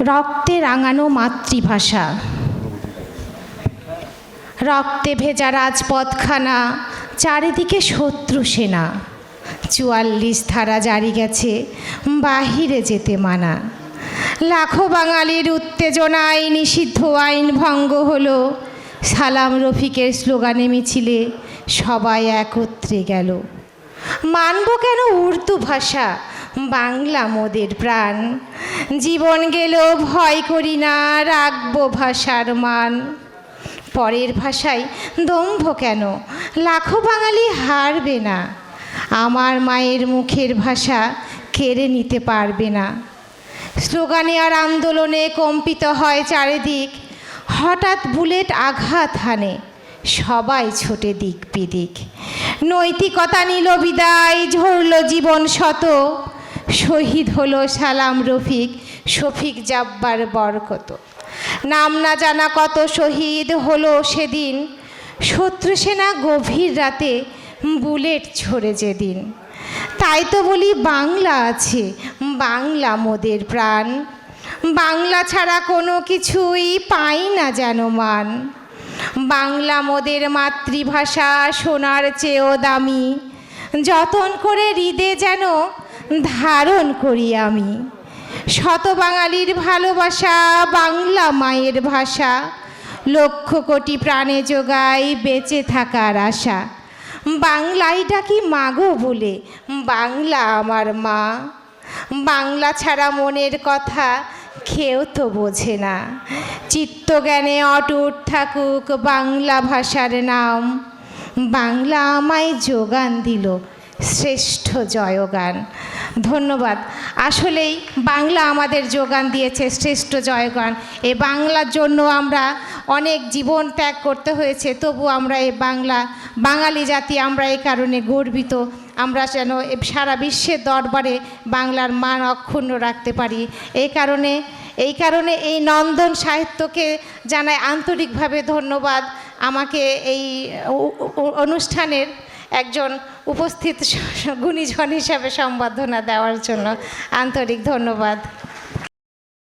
রক্তে রাঙানো মাতৃভাষা। রক্তে ভেজা রাজপথখানা, চারিদিকে শত্রু সেনা। চুয়াল্লিশ ধারা জারি গেছে, বাহিরে যেতে মানা। লাখো বাঙালির উত্তেজনায় নিষিদ্ধ আইন ভঙ্গ হলো। সালাম রফিকের স্লোগানে মিছিলে সবাই একত্রে গেল। মানব কেন উর্দু ভাষা? বাংলা মোদের প্রাণ। জীবন গেল ভয় করি না, রাখব ভাষার মান। পরের ভাষায় দম্ভ কেন? লাখো বাঙালি হারবে না। আমার মায়ের মুখের ভাষা কেড়ে নিতে পারবে না। স্লোগানে আর আন্দোলনে কম্পিত হয় চারিদিক। হঠাৎ বুলেট আঘাত হানে সবাই ছোটে দিক বিদিক নৈতিকতা নিল বিদায়, ঝরল জীবন শত। শহীদ হলো সালাম রফিক, শফিক জাব্বার বরকত। নাম না জানা কত শহীদ হলো সেদিন, শত্রু সেনা গভীর রাতে বুলেট ছড়ে যেদিন। তাই তো বলি বাংলা আছে, বাংলা মোদের প্রাণ। বাংলা ছাড়া কোনো কিছুই পাই না যেন মান। বাংলা মোদের মাতৃভাষা, সোনার চেয়েও দামি। যতন করে হৃদে যেন ধারণ করি আমি। শত বাঙালির ভালোবাসা, বাংলা মায়ের ভাষা, লক্ষ কোটি প্রাণে যোগাই বেঁচে থাকার আশা। বাংলাই ডাকি মাগো বলে, বাংলা আমার মা। বাংলা ছাড়া মনের কথা কেউ তো বোঝে না। চিত্তজ্ঞানে অটুট থাকুক বাংলা ভাষার নাম। বাংলা আমায় যোগান দিল শ্রেষ্ঠ জয়গান। ধন্যবাদ। আসলেই বাংলা আমাদের যোগান দিয়েছে শ্রেষ্ঠ জয়গান। এ বাংলার জন্য আমরা অনেক জীবন ত্যাগ করতে হয়েছে, তবু আমরা এই বাংলা, বাঙালি জাতি আমরা এই কারণে গর্বিত। আমরা যেন সারা বিশ্বের দরবারে বাংলার মান অক্ষুণ্ণ রাখতে পারি। এই কারণে এই কারণে এই নন্দন সাহিত্যকে জানাই আন্তরিকভাবে ধন্যবাদ। আমাকে এই অনুষ্ঠানের একজন উপস্থিত গুণীজন হিসাবে সম্বর্ধনা দেওয়ার জন্য আন্তরিক ধন্যবাদ।